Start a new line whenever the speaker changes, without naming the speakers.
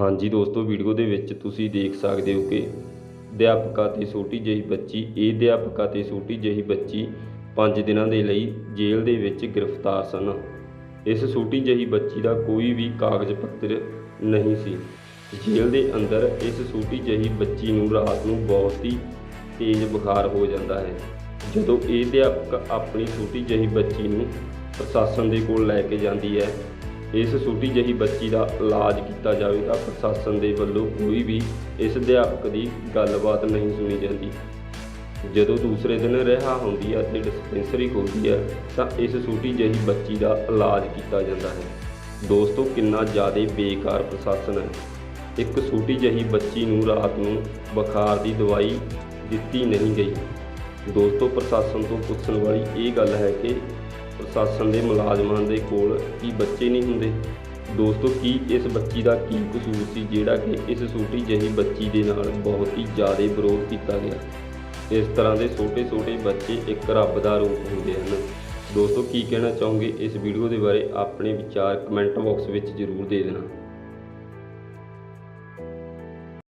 ਹਾਂਜੀ ਦੋਸਤੋ, ਵੀਡੀਓ ਦੇ ਵਿੱਚ ਤੁਸੀਂ ਦੇਖ ਸਕਦੇ ਹੋ ਕਿ ਅਧਿਆਪਕਾ ਤੇ ਛੋਟੀ ਜਿਹੀ ਬੱਚੀ, ਇਹ ਅਧਿਆਪਕਾ ਤੇ ਛੋਟੀ ਜਿਹੀ ਬੱਚੀ 5 ਦਿਨਾਂ ਦੇ ਲਈ ਜੇਲ੍ਹ ਦੇ ਵਿੱਚ ਗ੍ਰਿਫਤਾਰ ਸਨ। ਇਸ ਛੋਟੀ ਜਿਹੀ ਬੱਚੀ ਦਾ ਕੋਈ ਵੀ ਕਾਗਜ਼ ਪੱਤਰ ਨਹੀਂ ਸੀ। ਜੇਲ੍ਹ ਦੇ ਅੰਦਰ ਇਸ ਛੋਟੀ ਜਿਹੀ ਬੱਚੀ ਨੂੰ ਰਾਤ ਨੂੰ ਬਹੁਤ ਹੀ ਤੇਜ਼ ਬੁਖਾਰ ਹੋ ਜਾਂਦਾ ਹੈ। ਜਦੋਂ ਇਹ ਅਧਿਆਪਕ ਆਪਣੀ ਛੋਟੀ ਜਿਹੀ ਬੱਚੀ ਨੂੰ ਪ੍ਰਸ਼ਾਸਨ ਦੇ ਕੋਲ ਲੈ ਕੇ ਜਾਂਦੀ ਹੈ ਇਸ ਛੋਟੀ ਜਿਹੀ ਬੱਚੀ ਦਾ ਇਲਾਜ ਕੀਤਾ ਜਾਵੇ ਤਾਂ ਪ੍ਰਸ਼ਾਸਨ ਦੇ ਵੱਲੋਂ ਕੋਈ ਵੀ ਇਸ ਅਧਿਆਪਕ ਦੀ ਗੱਲਬਾਤ ਨਹੀਂ ਸੁਣੀ ਜਾਂਦੀ। ਜਦੋਂ ਦੂਸਰੇ ਦਿਨ ਰਿਹਾ ਹੁੰਦੀ ਹੈ ਤੇ ਡਿਸਪੈਂਸਰੀ ਖੋਲਦੀ ਹੈ ਤਾਂ ਇਸ ਛੋਟੀ ਜਿਹੀ ਬੱਚੀ ਦਾ ਇਲਾਜ ਕੀਤਾ ਜਾਂਦਾ ਹੈ। ਦੋਸਤੋ, ਕਿੰਨਾ ਜ਼ਿਆਦਾ ਬੇਕਾਰ ਪ੍ਰਸ਼ਾਸਨ ਹੈ। ਇੱਕ ਛੋਟੀ ਜਿਹੀ ਬੱਚੀ ਨੂੰ ਰਾਤ ਨੂੰ ਬੁਖਾਰ ਦੀ ਦਵਾਈ ਦਿੱਤੀ ਨਹੀਂ ਗਈ। ਦੋਸਤੋ, ਪ੍ਰਸ਼ਾਸਨ ਤੋਂ ਪੁੱਛਣ ਵਾਲੀ ਇਹ ਗੱਲ ਹੈ ਕਿ ਪ੍ਰਸ਼ਾਸਨ ਦੇ ਮੁਲਾਜ਼ਮਾਂ ਦੇ ਕੋਲ ਕੀ ਬੱਚੇ ਨਹੀਂ ਹੁੰਦੇ? ਦੋਸਤੋ, ਕੀ ਇਸ ਬੱਚੀ ਦਾ ਕੀ ਕਸੂਰ ਸੀ ਜਿਹੜਾ ਕਿ ਇਸ ਛੋਟੀ ਜਿਹੀ ਬੱਚੀ ਦੇ ਨਾਲ ਬਹੁਤ ਹੀ ਜ਼ਿਆਦਾ ਵਿਰੋਧ ਕੀਤਾ ਗਿਆ? ਇਸ ਤਰ੍ਹਾਂ ਦੇ ਛੋਟੇ-ਛੋਟੇ ਬੱਚੇ ਇੱਕ ਰੱਬ ਦਾ ਰੂਪ ਹੁੰਦੇ ਹਨ। ਦੋਸਤੋ, ਕੀ ਕਹਿਣਾ ਚਾਹੋਗੇ? ਇਸ ਵੀਡੀਓ ਦੇ ਬਾਰੇ ਆਪਣੇ ਵਿਚਾਰ ਕਮੈਂਟ ਬਾਕਸ ਵਿੱਚ ਜ਼ਰੂਰ ਦੇ ਦੇਣਾ।